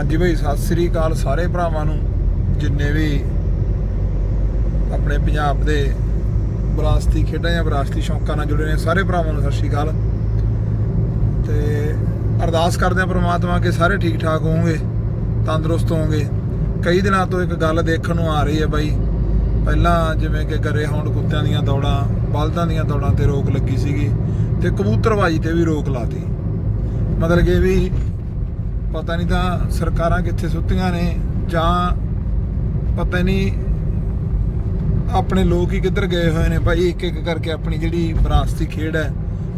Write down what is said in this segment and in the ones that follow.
ਹਾਂਜੀ ਭਾਈ ਸਤਿ ਸ੍ਰੀ ਅਕਾਲ ਸਾਰੇ ਭਰਾਵਾਂ ਨੂੰ, ਜਿੰਨੇ ਵੀ ਆਪਣੇ ਪੰਜਾਬ ਦੇ ਵਿਰਾਸਤੀ ਖੇਡਾਂ ਜਾਂ ਵਿਰਾਸਤੀ ਸ਼ੌਂਕਾਂ ਨਾਲ ਜੁੜੇ ਨੇ, ਸਾਰੇ ਭਰਾਵਾਂ ਨੂੰ ਸਤਿ ਸ੍ਰੀ ਅਕਾਲ। ਤੇ ਅਰਦਾਸ ਕਰਦੇ ਆ ਪ੍ਰਮਾਤਮਾ ਕਿ ਸਾਰੇ ਠੀਕ ਠਾਕ ਹੋਵੋਗੇ, ਤੰਦਰੁਸਤ ਹੋਵੋਗੇ। ਕਈ ਦਿਨਾਂ ਤੋਂ ਇੱਕ ਗੱਲ ਦੇਖਣ ਨੂੰ ਆ ਰਹੀ ਹੈ ਬਾਈ, ਪਹਿਲਾਂ ਜਿਵੇਂ ਕਿ ਗਰੇ ਹੌਂਡ ਕੁੱਤਿਆਂ ਦੀਆਂ ਦੌੜਾਂ, ਬਲਦਾਂ ਦੀਆਂ ਦੌੜਾਂ ਤੇ ਰੋਕ ਲੱਗੀ ਸੀਗੀ, ਤੇ ਕਬੂਤਰਬਾਜੀ ਤੇ ਵੀ ਰੋਕ ਲਾਤੀ। ਮਤਲਬ ਕਿ ਵੀ ਪਤਾ ਨਹੀਂ ਤਾਂ ਸਰਕਾਰਾਂ ਕਿੱਥੇ ਸੁੱਤੀਆਂ ਨੇ ਜਾਂ ਪਤਾ ਨਹੀਂ ਆਪਣੇ ਲੋਕ ਹੀ ਕਿੱਧਰ ਗਏ ਹੋਏ ਨੇ ਭਾਈ, ਇੱਕ ਇੱਕ ਕਰਕੇ ਆਪਣੀ ਜਿਹੜੀ ਵਿਰਾਸਤੀ ਖੇਡ ਹੈ,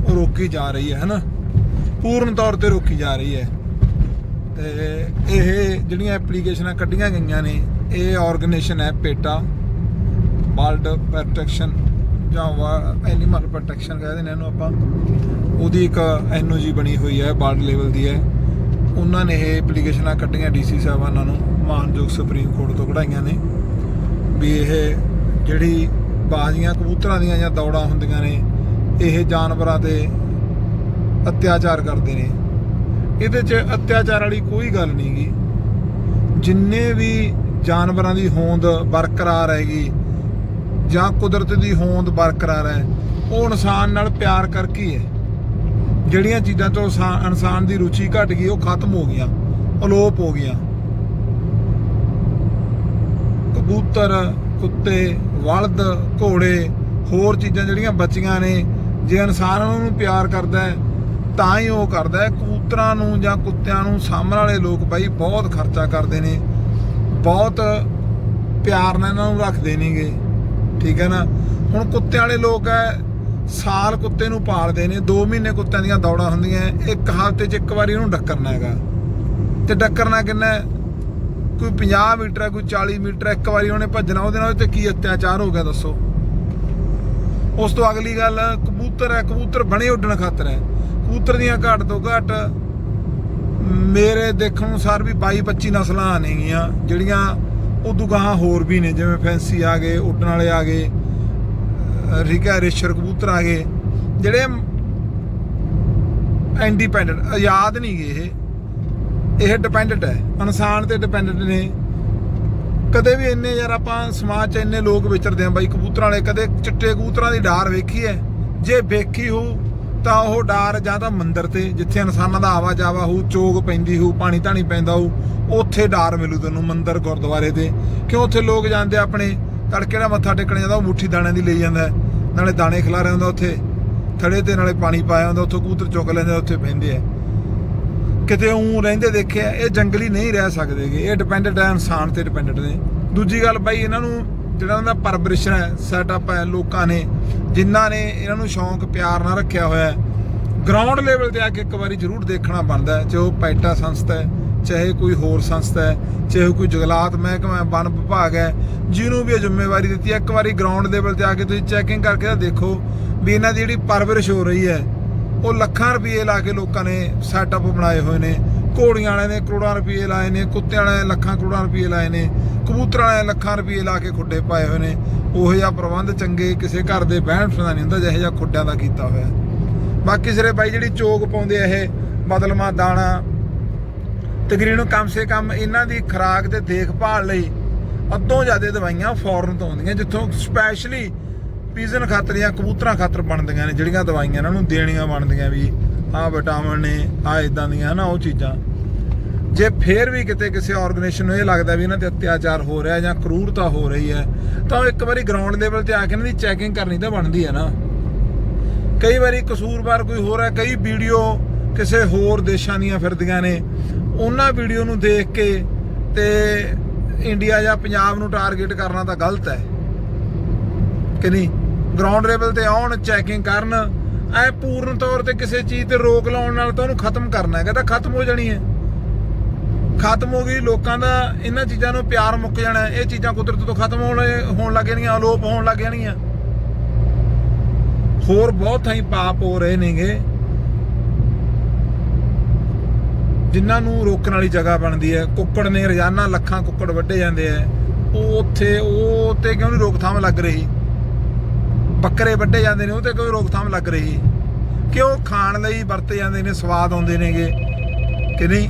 ਉਹ ਰੋਕੀ ਜਾ ਰਹੀ ਹੈ, ਹਨਾ? ਪੂਰਨ ਤੌਰ ਤੇ ਰੋਕੀ ਜਾ ਰਹੀ ਹੈ। ਤੇ ਇਹ ਜਿਹੜੀਆਂ ਐਪਲੀਕੇਸ਼ਨਾਂ ਕੱਢੀਆਂ ਗਈਆਂ ਨੇ, ਇਹ ਆਰਗੇਨਾਈਜੇਸ਼ਨ ਹੈ ਪੇਟਾ ਵਰਲਡ ਪ੍ਰੋਟੈਕਸ਼ਨ ਜਾਂ ਐਨੀਮਲ ਪ੍ਰੋਟੈਕਸ਼ਨ ਕਹਿੰਦੇ ਨੇ ਇਹਨੂੰ ਆਪਾਂ। ਉਹਦੀ ਇੱਕ ਐਨਓਜੀ ਬਣੀ ਹੋਈ ਹੈ ਵਰਲਡ ਲੈਵਲ ਦੀ ਹੈ। ਉਹਨਾਂ ਨੇ ਇਹ ਐਪਲੀਕੇਸ਼ਨਾਂ ਕੱਢੀਆਂ ਡੀਸੀ ਸਾਹਿਬਾਨਾਂ ਨੂੰ, ਮਾਨਯੋਗ ਸੁਪਰੀਮ ਕੋਰਟ ਤੋਂ ਕਢਾਈਆਂ ਨੇ, ਵੀ ਇਹ ਜਿਹੜੀ ਬਾਜ਼ੀਆਂ ਕਬੂਤਰਾਂ ਦੀਆਂ ਜਾਂ ਦੌੜਾਂ ਹੁੰਦੀਆਂ ਨੇ, ਇਹ ਜਾਨਵਰਾਂ ਤੇ ਅਤਿਆਚਾਰ ਕਰਦੇ ਨੇ। ਇਹਦੇ 'ਚ ਅਤਿਆਚਾਰ ਵਾਲੀ ਕੋਈ ਗੱਲ ਨਹੀਂ ਨਹੀਂਗੀ ਜਿੰਨੇ ਵੀ ਜਾਨਵਰਾਂ ਦੀ ਹੋਂਦ ਬਰਕਰਾਰ ਹੈਗੀ, ਜਾਂ ਕੁਦਰਤ ਦੀ ਹੋਂਦ ਬਰਕਰਾਰ ਹੈ, ਉਹ ਇਨਸਾਨ ਨਾਲ ਪਿਆਰ ਕਰਕੇ ਹੈ। ਜਿਹੜੀਆਂ ਚੀਜ਼ਾਂ ਤੋਂ ਇਨਸਾਨ ਇਨਸਾਨ ਦੀ ਰੁਚੀ ਘਟ ਗਈ, ਉਹ ਖਤਮ ਹੋ ਗਈਆਂ, ਅਲੋਪ ਹੋ ਗਈਆਂ। ਕਬੂਤਰ, ਕੁੱਤੇ, ਵਲਦ, ਘੋੜੇ, ਹੋਰ ਚੀਜ਼ਾਂ ਜਿਹੜੀਆਂ ਬਚੀਆਂ ਨੇ, ਜੇ ਇਨਸਾਨ ਉਹਨਾਂ ਨੂੰ ਪਿਆਰ ਕਰਦਾ ਹੈ, ਤਾਂ ਹੀ ਉਹ ਕਰਦਾ ਹੈ। ਕਬੂਤਰਾਂ ਨੂੰ ਜਾਂ ਕੁੱਤਿਆਂ ਨੂੰ ਸਾਹਮਣੇ ਵਾਲੇ ਲੋਕ ਬਾਈ ਬਹੁਤ ਖਰਚਾ ਕਰਦੇ ਨੇ, ਬਹੁਤ ਪਿਆਰ ਨਾਲ ਇਹਨਾਂ ਨੂੰ ਰੱਖਦੇ ਨੇਗੇ। ਠੀਕ ਹੈ ਨਾ? ਹੁਣ ਕੁੱਤਿਆਂ ਵਾਲੇ ਲੋਕ ਹੈ ਸਾਲ ਕੁੱਤੇ ਨੂੰ ਪਾਲਦੇ ਨੇ 2 ਮਹੀਨੇ ਕੁੱਤਿਆਂ ਦੀਆਂ ਦੌੜਾਂ ਹੁੰਦੀਆਂ, ਇੱਕ ਹਫ਼ਤੇ 'ਚ ਇੱਕ ਵਾਰੀ ਉਹਨੂੰ ਡੱਕਰਨਾ ਹੈਗਾ। ਤੇ ਡੱਕਰਨਾ ਕਿੰਨਾ ਕੋਈ 50 ਮੀਟਰ ਹੈ, ਕੋਈ 40 ਮੀਟਰ ਇੱਕ ਵਾਰੀ ਉਹਨੇ ਭੱਜਣਾ, ਉਹਦੇ ਨਾਲ ਤੇ ਕੀ ਅਤਿਆਚਾਰ ਹੋ ਗਿਆ ਦੱਸੋ? ਉਸ ਤੋਂ ਅਗਲੀ ਗੱਲ, ਕਬੂਤਰ ਹੈ, ਕਬੂਤਰ ਬਣੇ ਉੱਡਣ ਖਾਤਰ ਹੈ। ਕਬੂਤਰ ਦੀਆਂ ਘੱਟ ਤੋਂ ਘੱਟ, ਮੇਰੇ ਦੇਖਣ ਅਨੁਸਾਰ ਵੀ 22 25 ਨਸਲਾਂ ਆਣਗੀਆਂ ਜਿਹੜੀਆਂ ਉਦੋਂ ਗਾਹਾਂ ਹੋਰ ਵੀ ਨੇ, ਜਿਵੇਂ ਫੈਂਸੀ ਆ ਗਏ, ਉੱਡਣ ਵਾਲੇ ਆ ਗਏ। ਠੀਕ ਹੈ ਰੇਸ਼ਰ ਕਬੂਤਰ ਆ ਗਏ। ਜਿਹੜੇ ਇੰਡੀਪੈਂਡੈਂਟ ਆਜ਼ਾਦ ਨਹੀਂ ਗਏ ਇਹ। ਇਹ ਡਿਪੈਂਡੈਂਟ ਹੈ। ਇਨਸਾਨ ਤੇ ਡਿਪੈਂਡੈਂਟ ਨੇ। ਕਦੇ ਵੀ ਇੰਨੇ ਯਾਰ ਆਪਾਂ ਸਮਾਜ 'ਚ ਇੰਨੇ ਲੋਕ ਵਿਚਰਦੇ ਆ ਬਾਈ, ਕਬੂਤਰਾਂ ਵਾਲੇ, ਕਦੇ ਚਿੱਟੇ ਕਬੂਤਰਾਂ ਦੀ ਡਾਰ ਵੇਖੀ ਹੈ? ਜੇ ਵੇਖੀ ਹੋ ਤਾਂ ਉਹ ਡਾਰ ਜਾਂ ਤਾਂ ਮੰਦਰ ਤੇ, ਜਿੱਥੇ ਇਨਸਾਨਾਂ ਦਾ ਆਵਾ ਜਾਵਾ ਹੋਊ, ਚੋਗ ਪੈਂਦੀ ਹੋਊ, ਪਾਣੀ ਧਾਣੀ ਪੈਂਦਾ ਹੋਊ, ਉੱਥੇ ਡਾਰ ਮਿਲੂ ਤੈਨੂੰ ਮੰਦਰ ਗੁਰਦੁਆਰੇ ਤੇ। ਕਿਉਂ ਉੱਥੇ ਲੋਕ ਜਾਂਦੇ ਆਪਣੇ? ਤੜਕੇ ਦਾ ਮੱਥਾ ਟੇਕਣ ਜਾਂਦਾ, ਉਹ ਮੁੱਠੀ ਦਾਣਿਆਂ ਦੀ ਲਈ ਜਾਂਦਾ ਨਾਲੇ ਦਾਣੇ ਖਿਲਾ ਰਿਹਾ ਹੁੰਦਾ ਉੱਥੇ, ਥੜੇ ਤੇ ਨਾਲੇ ਪਾਣੀ ਪਾਇਆ ਹੁੰਦਾ, ਉੱਥੋਂ ਕੂਤਰ ਚੁੱਕ ਲੈਂਦੇ, ਉੱਥੇ ਪੈਂਦੇ ਆ। ਕਿਤੇ ਉਹ ਰਹਿੰਦੇ ਦੇਖਿਆ, ਇਹ ਜੰਗਲੀ ਨਹੀਂ ਰਹਿ ਸਕਦੇਗੇ ਇਹ ਡਿਪੈਂਡੈਂਟ ਹੈ ਇਨਸਾਨ ਤੇ ਡਿਪੈਂਡੈਂਟ ਨੇ। ਦੂਜੀ ਗੱਲ ਬਾਈ, ਇਹਨਾਂ ਨੂੰ ਜਿਹੜਾ ਇਹਨਾਂ ਦਾ ਪਰਵਰਿਸ਼ ਹੈ ਸੈਟਅਪ ਹੈ, ਲੋਕਾਂ ਨੇ, ਜਿਨ੍ਹਾਂ ਨੇ ਇਹਨਾਂ ਨੂੰ ਸ਼ੌਂਕ, ਪਿਆਰ ਨਾਲ ਰੱਖਿਆ ਹੋਇਆ ਹੈ ਗਰਾਊਂਡ ਲੈਵਲ ਤੇ ਆ ਕੇ ਇੱਕ ਵਾਰੀ ਜ਼ਰੂਰ ਦੇਖਣਾ ਬਣਦਾ ਹੈ ਚਾਹੇ ਉਹ ਪੈਟਾ ਸੰਸਥਾ ਹੈ ਚਾਹੇ ਕੋਈ ਹੋਰ ਸੰਸਥਾ ਹੈ, ਚਾਹੇ ਕੋਈ ਜੰਗਲਾਤ ਮਹਿਕਮਾ ਹੈ ਵਨ ਵਿਭਾਗ ਹੈ, ਜਿਹਨੂੰ ਵੀ ਇਹ ਜ਼ਿੰਮੇਵਾਰੀ ਦਿੱਤੀ ਹੈ, ਇੱਕ ਵਾਰੀ ਗਰਾਊਂਡ ਲੈਵਲ ਤੇ ਆ ਕੇ ਤੁਸੀਂ ਚੈਕਿੰਗ ਕਰਕੇ ਤਾਂ ਦੇਖੋ ਵੀ ਇਹਨਾਂ ਦੀ ਜਿਹੜੀ ਪਰਵਰਿਸ਼ ਹੋ ਰਹੀ ਹੈ, ਉਹ ਲੱਖਾਂ ਰੁਪਏ ਲਾ ਕੇ ਲੋਕਾਂ ਨੇ ਸੈਟਅਪ ਬਣਾਏ ਹੋਏ ਨੇ, ਘੋੜੀਆਂ ਵਾਲਿਆਂ ਨੇ ਕਰੋੜਾਂ ਰੁਪਏ ਲਾਏ ਨੇ, ਕੁੱਤਿਆਂ ਵਾਲਿਆਂ ਨੇ ਲੱਖਾਂ ਕਰੋੜਾਂ ਰੁਪਏ ਲਾਏ ਨੇ, ਕਬੂਤਰਾਂ ਵਾਲਿਆਂ ਨੇ ਲੱਖਾਂ ਰੁਪਏ ਲਾ ਕੇ ਖੁੱਡੇ ਪਾਏ ਹੋਏ ਨੇ, ਉਹੋ ਜਿਹਾ ਪ੍ਰਬੰਧ ਚੰਗੇ ਕਿਸੇ ਘਰ ਦੇ ਬਹਿਣ ਦਾ ਨਹੀਂ ਹੁੰਦਾ, ਜਿਹੋ ਜਿਹਾ ਖੁੱਡਿਆਂ ਦਾ ਕੀਤਾ ਹੋਇਆ। ਬਾਕੀ ਸਿਰੇ ਬਾਈ ਜਿਹੜੀ ਚੋਗ ਪਾਉਂਦੇ ਆ ਇਹ ਬਦਲਮਾ ਦਾਣਾ ਤਕਰੀਬਨ ਕਮ ਸੇ ਕਮ ਇਹਨਾਂ ਦੀ ਖੁਰਾਕ ਤੇ ਦੇਖਭਾਲ ਲਈ ਅੱਧੋਂ ਜ਼ਿਆਦਾ ਦਵਾਈਆਂ ਫੋਰਨ ਤੋਂ ਆਉਂਦੀਆਂ, ਜਿੱਥੋਂ ਸਪੈਸ਼ਲੀ ਪੀਜ਼ਨ ਖਾਤਰ ਜਾਂ ਕਬੂਤਰਾਂ ਖਾਤਰ ਬਣਦੀਆਂ ਨੇ, ਜਿਹੜੀਆਂ ਦਵਾਈਆਂ ਇਹਨਾਂ ਨੂੰ ਦੇਣੀਆਂ ਬਣਦੀਆਂ ਵੀ, ਆਹ ਵਿਟਾਮਿਨ ਨੇ, ਆਹ ਇਦਾਂ ਦੀਆਂ, ਹਨਾ, ਉਹ ਚੀਜ਼ਾਂ। ਜੇ ਫੇਰ ਵੀ ਕਿਤੇ ਕਿਸੇ ਆਰਗੇਨਾਈਜੇਸ਼ਨ ਨੂੰ ਇਹ ਲੱਗਦਾ ਵੀ ਇਹਨਾਂ ਤੇ ਅਤਿਆਚਾਰ ਹੋ ਰਿਹਾ ਜਾਂ ਕਰੂਰਤਾ ਹੋ ਰਹੀ ਹੈ, ਤਾਂ ਉਹ ਇੱਕ ਵਾਰੀ ਗਰਾਊਂਡ ਲੈਵਲ ਤੇ ਆ ਕੇ ਇਹਨਾਂ ਦੀ ਚੈਕਿੰਗ ਕਰਨੀ ਤਾਂ ਬਣਦੀ ਹੈ ਨਾ। ਕਈ ਵਾਰੀ ਕਸੂਰਵਾਰ ਕੋਈ ਹੋਰ ਹੈ, ਕਈ ਵੀਡੀਓ ਕਿਸੇ ਹੋਰ ਦੇਸ਼ਾਂ ਦੀਆਂ ਫਿਰਦੀਆਂ ਨੇ ਉਹਨਾਂ ਵੀਡੀਓ ਨੂੰ ਦੇਖ ਕੇ ਤੇ ਇੰਡੀਆ ਜਾਂ ਪੰਜਾਬ ਨੂੰ ਟਾਰਗੇਟ ਕਰਨਾ ਤਾਂ ਗਲਤ ਹੈ। ਕਿ ਨਹੀਂ? ਗਰਾਊਂਡ ਲੈਵਲ ਤੇ ਆਉਣ ਚੈਕਿੰਗ ਕਰਨ, ਐ ਪੂਰਨ ਤੌਰ ਤੇ ਕਿਸੇ ਚੀਜ਼ ਤੇ ਰੋਕ ਲਾਉਣ ਨਾਲ ਤਾਂ ਉਹਨੂੰ ਖਤਮ ਕਰਨਾ ਹੈਗਾ ਤਾਂ ਖਤਮ ਹੋ ਜਾਣੀ ਹੈ। ਖਤਮ ਹੋ ਗਈ, ਲੋਕਾਂ ਦਾ ਇਹਨਾਂ ਚੀਜ਼ਾਂ ਨੂੰ ਪਿਆਰ ਮੁੱਕ ਜਾਣਾ ਇਹ ਚੀਜ਼ਾਂ ਕੁਦਰਤ ਤੋਂ ਖਤਮ ਹੋਣ ਹੋਣ ਲੱਗ ਜਾਣੀਆਂ, ਅਲੋਪ ਹੋਣ ਲੱਗ ਜਾਣੀਆਂ। ਹੋਰ ਬਹੁਤ ਥਾਈਂ ਪਾਪ ਹੋ ਰਹੇ ਨੇਗੇ। ਜਿਨ੍ਹਾਂ ਨੂੰ ਰੋਕਣ ਵਾਲੀ ਜਗ੍ਹਾ ਬਣਦੀ ਹੈ, ਕੁੱਕੜ ਨੇ ਰੋਜ਼ਾਨਾ ਲੱਖਾਂ ਕੁੱਕੜ ਵੱਢੇ ਜਾਂਦੇ ਆ। ਉਹ ਉੱਥੇ, ਉਹ ਤੇ ਕਿਉਂ ਨਹੀਂ ਰੋਕਥਾਮ ਲੱਗ ਰਹੀ? ਬੱਕਰੇ ਵੱਢੇ ਜਾਂਦੇ ਨੇ, ਉਹ ਤੇ ਕੋਈ ਰੋਕਥਾਮ ਲੱਗ ਰਹੀ? ਕਿਉਂ ਖਾਣ ਲਈ ਵਰਤੇ ਜਾਂਦੇ ਨੇ, ਸਵਾਦ ਆਉਂਦੇ ਨੇਗੇ? ਕਿ ਨਹੀਂ?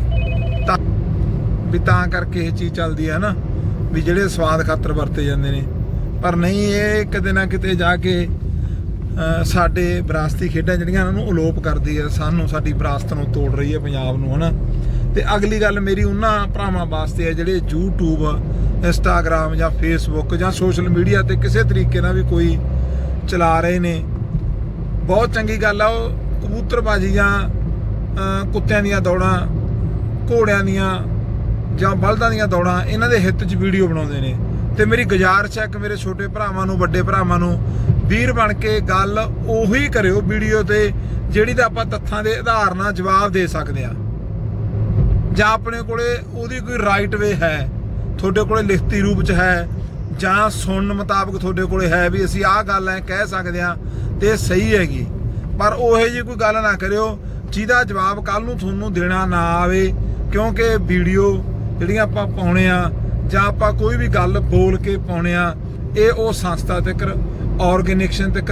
ਤਾਂ ਵੀ ਤਾਂ ਕਰਕੇ ਇਹ ਚੀਜ਼ ਚੱਲਦੀ ਹੈ ਨਾ, ਵੀ ਜਿਹੜੇ ਸਵਾਦ ਖਾਤਰ ਵਰਤੇ ਜਾਂਦੇ ਨੇ। ਪਰ ਨਹੀਂ, ਇਹ ਕਿਤੇ ਨਾ ਕਿਤੇ ਜਾ ਕੇ ਸਾਡੇ ਵਿਰਾਸਤੀ ਖੇਡਾਂ ਜਿਹੜੀਆਂ ਉਹਨਾਂ ਨੂੰ ਅਲੋਪ ਕਰਦੀ ਹੈ, ਸਾਨੂੰ ਸਾਡੀ ਵਿਰਾਸਤ ਨੂੰ ਤੋੜ ਰਹੀ ਹੈ, ਪੰਜਾਬ ਨੂੰ, ਹਨਾ? ਤੇ ਅਗਲੀ ਗੱਲ ਮੇਰੀ ਉਹਨਾਂ ਭਰਾਵਾਂ ਵਾਸਤੇ ਹੈ ਜਿਹੜੇ YouTube, Instagram ਜਾਂ Facebook ਜਾਂ ਸੋਸ਼ਲ ਮੀਡੀਆ ਤੇ ਕਿਸੇ ਤਰੀਕੇ ਨਾਲ ਵੀ ਕੋਈ ਚਲਾ ਰਹੇ ਨੇ। ਬਹੁਤ ਚੰਗੀ ਗੱਲ ਆ, ਉਹ ਕਬੂਤਰਬਾਜੀ ਜਾਂ ਕੁੱਤਿਆਂ ਦੀਆਂ ਦੌੜਾਂ, ਘੋੜਿਆਂ ਦੀਆਂ ਜਾਂ ਬਲਦਾਂ ਦੀਆਂ ਦੌੜਾਂ, ਇਹਨਾਂ ਦੇ ਹਿੱਤ 'ਚ ਵੀਡੀਓ ਬਣਾਉਂਦੇ ਨੇ। ਤੇ ਮੇਰੀ ਗੁਜ਼ਾਰਿਸ਼ ਹੈ ਕਿ ਮੇਰੇ ਛੋਟੇ ਭਰਾਵਾਂ ਨੂੰ, ਵੱਡੇ ਭਰਾਵਾਂ ਨੂੰ ਵੀਰ ਬਣ ਕੇ ਗੱਲ ਉਹੀ ਕਰਿਓ ਵੀਡੀਓ ਤੇ, ਜਿਹੜੀ ਤਾਂ ਆਪਾਂ ਤੱਥਾਂ ਦੇ ਆਧਾਰ ਨਾਲ ਜਵਾਬ ਦੇ ਸਕਦੇ ਆ। ਜਾਂ ਆਪਣੇ ਕੋਲੇ ਉਹਦੀ ਕੋਈ ਰਾਈਟ ਵੇ ਹੈ, ਤੁਹਾਡੇ ਕੋਲੇ ਲਿਖਤੀ ਰੂਪ 'ਚ ਹੈ, ਜਾਂ ਸੁਣਨ ਮੁਤਾਬਕ ਤੁਹਾਡੇ ਕੋਲੇ ਹੈ ਵੀ ਅਸੀਂ ਆਹ ਗੱਲ ਐ ਕਹਿ ਸਕਦੇ ਆ ਤੇ ਇਹ ਸਹੀ ਹੈਗੀ। ਪਰ ਉਹੇ ਜੀ ਕੋਈ ਗੱਲ ਨਾ ਕਰਿਓ, ਜਿਹਦਾ ਜਵਾਬ ਕੱਲ ਨੂੰ ਤੁਹਾਨੂੰ ਦੇਣਾ ਨਾ ਆਵੇ, ਕਿਉਂਕਿ ਵੀਡੀਓ ਜਿਹੜੀਆਂ ਆਪਾਂ ਪਾਉਣੇ ਆ, ਜਾਂ ਆਪਾਂ ਕੋਈ ਵੀ ਗੱਲ ਬੋਲ ਕੇ ਪਾਉਣੇ ਆ, ਇਹ ਉਹ ਸੰਸਥਾ ਤੱਕ ਆਰਗੇਨਾਈਜੇਸ਼ਨ ਤੱਕ,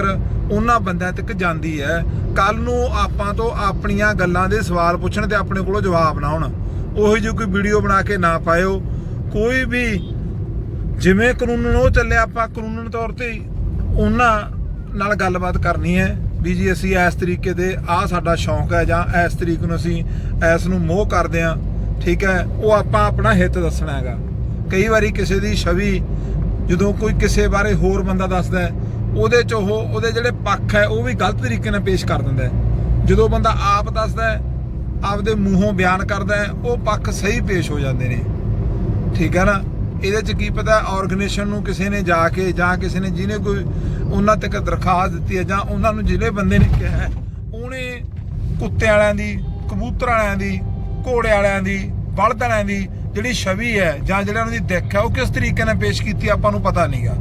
ਉਹਨਾਂ ਬੰਦਿਆਂ ਤੱਕ ਜਾਂਦੀ ਹੈ। ਕੱਲ ਨੂੰ ਆਪਾਂ ਤੋਂ ਆਪਣੀਆਂ ਗੱਲਾਂ ਦੇ ਸਵਾਲ ਪੁੱਛਣ ਤੇ ਆਪਣੇ ਕੋਲੋਂ ਜਵਾਬ ਨਾ ਆਉਣ ਉਹੀ ਜਿਹੀ ਕੋਈ ਵੀਡੀਓ ਬਣਾ ਕੇ ਨਾ ਪਾਇਓ। ਕੋਈ ਵੀ ਜਿਵੇਂ ਕਾਨੂੰਨ ਉਹ ਚੱਲਿਆ, ਆਪਾਂ ਕਾਨੂੰਨ ਤੌਰ ਤੇ ਉਹਨਾਂ ਨਾਲ ਗੱਲਬਾਤ ਕਰਨੀ ਹੈ ਵੀ ਜੀ ਅਸੀਂ ਇਸ ਤਰੀਕੇ ਦੇ ਆਹ ਸਾਡਾ ਸ਼ੌਂਕ ਹੈ ਜਾਂ ਇਸ ਤਰੀਕ ਨੂੰ ਅਸੀਂ ਇਸ ਨੂੰ ਮੋਹ ਕਰਦੇ ਆ ਠੀਕ ਹੈ? ਉਹ ਆਪਾਂ ਆਪਣਾ ਹਿੱਤ ਦੱਸਣਾ ਹੈਗਾ। ਕਈ ਵਾਰੀ ਕਿਸੇ ਦੀ ਛਵੀ ਜਦੋਂ ਕੋਈ ਕਿਸੇ ਬਾਰੇ ਹੋਰ ਬੰਦਾ ਦੱਸਦਾ ਹੈ, ਉਹਦੇ ਚ ਉਹ, ਉਹਦੇ ਜਿਹੜੇ ਪੱਖ ਹੈ, ਉਹ ਵੀ ਗਲਤ ਤਰੀਕੇ ਨਾਲ ਪੇਸ਼ ਕਰ ਦਿੰਦਾ ਹੈ। ਜਦੋਂ ਬੰਦਾ ਆਪ ਦੱਸਦਾ ਹੈ ਆਪਦੇ ਮੂੰਹੋਂ ਬਿਆਨ ਕਰਦਾ ਹੈ, ਉਹ ਪੱਖ ਸਹੀ ਪੇਸ਼ ਹੋ ਜਾਂਦੇ ਨੇ। ਠੀਕ ਹੈ ਨਾ? ਇਹਦੇ ਚ ਕੀ ਪਤਾ ਆਰਗੇਨਾਈਜੇਸ਼ਨ ਨੂੰ ਕਿਸੇ ਨੇ ਜਾ ਕੇ ਜਾਂ ਕਿਸੇ ਨੇ ਜਿਹਨੇ ਕੋਈ ਉਹਨਾਂ ਤੱਕ ਦਰਖਾਸਤ ਦਿੱਤੀ ਹੈ ਜਾਂ ਉਹਨਾਂ ਨੂੰ ਜਿਹੜੇ ਬੰਦੇ ਨੇ ਕਿਹਾ ਉਹਨੇ ਕੁੱਤੇ ਵਾਲਿਆਂ ਦੀ, ਕਬੂਤਰ ਵਾਲਿਆਂ ਦੀ ਘੋੜੇ ਵਾਲਿਆਂ ਦੀ, ਬਲਦ ਵਾਲਿਆਂ ਦੀ ਜਿਹੜੀ ਛਵੀ ਹੈ ਜਾਂ ਜਿਹੜਾ ਉਹਨਾਂ ਦੀ ਦਿੱਖ ਹੈ, ਉਹ ਕਿਸ ਤਰੀਕੇ ਨਾਲ ਪੇਸ਼ ਕੀਤੀ ਆਪਾਂ ਨੂੰ ਪਤਾ ਨਹੀਂਗਾ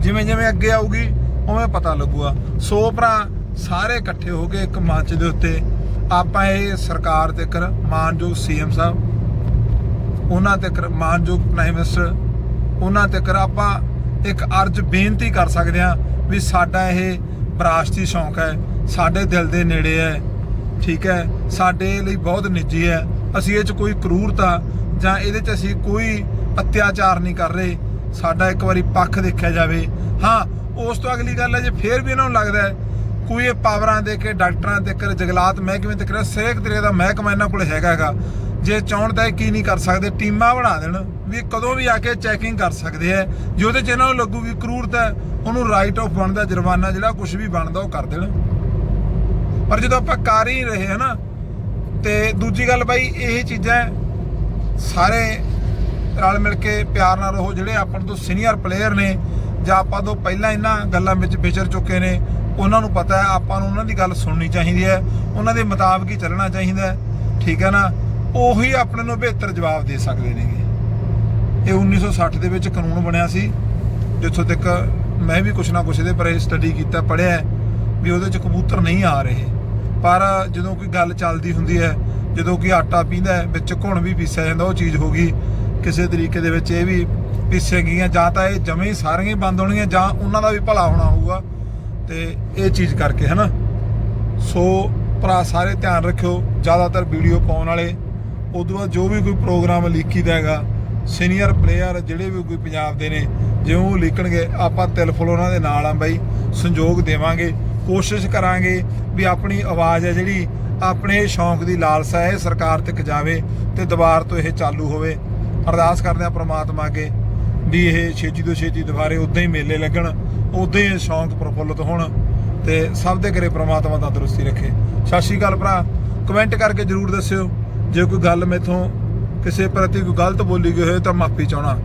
ਜਿਵੇਂ ਜਿਵੇਂ ਅੱਗੇ ਆਊਗੀ, ਉਵੇਂ ਪਤਾ ਲੱਗੂਗਾ। ਸੋ ਭਰਾ, ਸਾਰੇ ਇਕੱਠੇ ਹੋ ਕੇ ਇੱਕ ਮੰਚ ਦੇ ਉੱਤੇ ਆਪਾਂ ਇਹ ਸਰਕਾਰ ਤੇ ਕਰ, ਮਾਨਯੋਗ ਸੀਐਮ ਸਾਹਿਬ, ਉਹਨਾਂ ਤੇ ਕਰ, ਮਾਨਯੋਗ ਪ੍ਰਾਈਮ ਮਿਨਿਸਟਰ ਉਹਨਾਂ ਤੇ ਕਰ, ਆਪਾਂ ਇੱਕ ਅਰਜ ਬੇਨਤੀ ਕਰ ਸਕਦੇ ਹਾਂ ਵੀ ਸਾਡਾ ਇਹ ਵਿਰਾਸਤੀ ਸ਼ੌਂਕ ਹੈ, ਸਾਡੇ ਦਿਲ ਦੇ ਨੇੜੇ ਹੈ, ਠੀਕ ਹੈ, ਸਾਡੇ ਲਈ ਬਹੁਤ ਨਿੱਜੀ ਹੈ, ਅਸੀਂ ਇਹ 'ਚ ਕੋਈ ਕਰੂਰਤਾ ਜਾਂ ਇਹਦੇ 'ਚ ਅਸੀਂ ਕੋਈ ਅਤਿਆਚਾਰ ਨਹੀਂ ਕਰ ਰਹੇ, ਸਾਡਾ ਇੱਕ ਵਾਰੀ ਪੱਖ ਦੇਖਿਆ ਜਾਵੇ। ਹਾਂ, ਉਸ ਤੋਂ ਅਗਲੀ ਗੱਲ ਹੈ ਜੇ ਫੇਰ ਵੀ ਇਹਨਾਂ ਨੂੰ ਲੱਗਦਾ ਹੈ ਕੋਈ ਪਾਵਰਾਂ ਦੇ ਕੇ ਡਾਕਟਰਾਂ ਤੇ ਕਰ ਜਗਲਾਤ ਮਹਿਕਮੇ ਤੇ ਕਰ ਸੇਕ ਤਰੀਕੇ ਦਾ ਮਹਿਕਮਾ ਇਹਨਾਂ ਕੋਲ ਹੈਗਾ ਹੈਗਾ। ਜੇ ਚਾਹਣ ਤਾਂ ਕੀ ਨਹੀਂ ਕਰ ਸਕਦੇ, ਟੀਮਾਂ ਬਣਾ ਦੇਣ, ਵੀ ਕਦੋਂ ਵੀ ਆ ਕੇ ਚੈਕਿੰਗ ਕਰ ਸਕਦੇ ਆ। ਜੇ ਉਹਦੇ ਚ ਇਹਨਾਂ ਨੂੰ ਲੱਗੂ ਵੀ ਕਰੂਰਤ ਹੈ ਉਹਨੂੰ ਰਾਈਟ ਆਫ ਬਣਦਾ ਜੁਰਮਾਨਾ ਜਿਹੜਾ ਕੁਝ ਵੀ ਬਣਦਾ ਉਹ ਕਰ ਦੇਣ। ਪਰ ਜਦੋਂ ਆਪਾਂ ਕਰ ਹੀ ਰਹੇ ਹਾਂ ਨਾ, ਤੇ ਦੂਜੀ ਗੱਲ ਬਾਈ, ਇਹ ਚੀਜ਼ਾਂ ਸਾਰੇ ਰਲ ਮਿਲ ਕੇ ਪਿਆਰ ਨਾਲ ਰਹੋ, ਜਿਹੜੇ ਆਪਾਂ ਤੋਂ ਸੀਨੀਅਰ ਪਲੇਅਰ ਨੇ, ਜਾਂ ਆਪਾਂ ਤੋਂ ਪਹਿਲਾਂ ਇਹਨਾਂ ਗੱਲਾਂ ਵਿੱਚ ਵਿਚਰ ਚੁੱਕੇ ਨੇ ਉਹਨਾਂ ਨੂੰ ਪਤਾ ਹੈ, ਆਪਾਂ ਨੂੰ ਉਹਨਾਂ ਦੀ ਗੱਲ ਸੁਣਨੀ ਚਾਹੀਦੀ ਹੈ, ਉਹਨਾਂ ਦੇ ਮੁਤਾਬਕ ਹੀ ਚੱਲਣਾ ਚਾਹੀਦਾ ਹੈ। ਠੀਕ ਹੈ ਨਾ? ਉਹੀ ਆਪਣੇ ਨੂੰ ਬਿਹਤਰ ਜਵਾਬ ਦੇ ਸਕਦੇ ਨੇਗੇ। ਇਹ 1960 ਦੇ ਵਿੱਚ ਕਾਨੂੰਨ ਬਣਿਆ ਸੀ, ਜਿੱਥੋਂ ਤੱਕ ਮੈਂ ਵੀ ਕੁਛ ਨਾ ਕੁਛ ਇਹਦੇ ਬਾਰੇ ਸਟੱਡੀ ਕੀਤਾ, ਪੜ੍ਹਿਆ ਵੀ ਉਹਦੇ ਚ ਕਬੂਤਰ ਨਹੀਂ ਆ ਰਹੇ। ਪਰ ਜਦੋਂ ਕੋਈ ਗੱਲ ਚੱਲਦੀ ਹੁੰਦੀ ਹੈ, ਜਦੋਂ ਕੋਈ ਆਟਾ ਪੀਂਦਾ ਵਿੱਚ ਘੁਣ ਵੀ ਪੀਸਿਆ ਜਾਂਦਾ, ਉਹ ਚੀਜ਼ ਹੋ ਗਈ। ਕਿਸੇ ਤਰੀਕੇ ਦੇ ਵਿੱਚ ਇਹ ਵੀ ਪੀਸੇ ਗਈਆਂ, ਜਾਂ ਤਾਂ ਇਹ ਜਮੇ ਹੀ ਸਾਰੀਆਂ ਹੀ ਬੰਦ ਹੋਣਗੀਆਂ, ਜਾਂ ਉਹਨਾਂ ਦਾ ਵੀ ਭਲਾ ਹੋਣਾ ਹੋਊਗਾ। ਤੇ ਇਹ ਚੀਜ਼ ਕਰਕੇ, ਹਨਾ? ਸੋ ਭਰਾ, ਸਾਰੇ ਧਿਆਨ ਰੱਖਿਓ। ਜ਼ਿਆਦਾਤਰ ਵੀਡੀਓ ਪਾਉਣ ਵਾਲੇ, ਉਦੋਂ ਬਾਅਦ ਜੋ ਵੀ ਕੋਈ ਪ੍ਰੋਗਰਾਮ ਲੀਕੀਦਾ ਹੈਗਾ, ਸੀਨੀਅਰ ਪਲੇਅਰ ਜਿਹੜੇ ਵੀ ਕੋਈ ਪੰਜਾਬ ਦੇ ਨੇ ਜਿਉਂ ਉਹ ਲਿਖਣਗੇ ਆਪਾਂ ਤਿਲ ਫੁੱਲ ਉਹਨਾਂ ਦੇ ਨਾਲ ਆ ਬਾਈ ਸੰਯੋਗ ਦੇਵਾਂਗੇ, ਕੋਸ਼ਿਸ਼ ਕਰਾਂਗੇ ਵੀ ਆਪਣੀ ਆਵਾਜ਼ ਹੈ ਜਿਹੜੀ, ਆਪਣੇ ਸ਼ੌਂਕ ਦੀ ਲਾਲਸਾ ਹੈ, ਇਹ ਸਰਕਾਰ ਤੱਕ ਜਾਵੇ ਤੇ ਦੁਬਾਰ ਤੋਂ ਇਹ ਚਾਲੂ ਹੋਵੇ। ਅਰਦਾਸ ਕਰਦੇ ਆ ਪ੍ਰਮਾਤਮਾ ਅੱਗੇ ਵੀ ਇਹ ਛੇਤੀ ਤੋਂ ਛੇਤੀ ਦੁਬਾਰੇ ਉਦਾਂ ਹੀ ਮੇਲੇ ਲੱਗਣ। ਉਦਾਂ ਹੀ ਇਹ ਸ਼ੌਂਕ ਪ੍ਰਫੁੱਲਤ ਹੋਣ ਤੇ ਸਭ ਦੇ ਘਰੇ ਪ੍ਰਮਾਤਮਾ ਤੰਦਰੁਸਤੀ ਰੱਖੇ। ਸਤਿ ਸ਼੍ਰੀ ਅਕਾਲ ਭਰਾ। ਕਮੈਂਟ ਕਰਕੇ ਜਰੂਰ ਦੱਸਿਓ। ਜੇ ਕੋਈ ਗੱਲ ਮੇਥੋਂ ਕਿਸੇ ਪ੍ਰਤੀ ਕੋਈ ਗਲਤ ਬੋਲੀ ਗਈ ਹੋਵੇ ਤਾਂ ਮਾਫੀ ਚਾਹਣਾ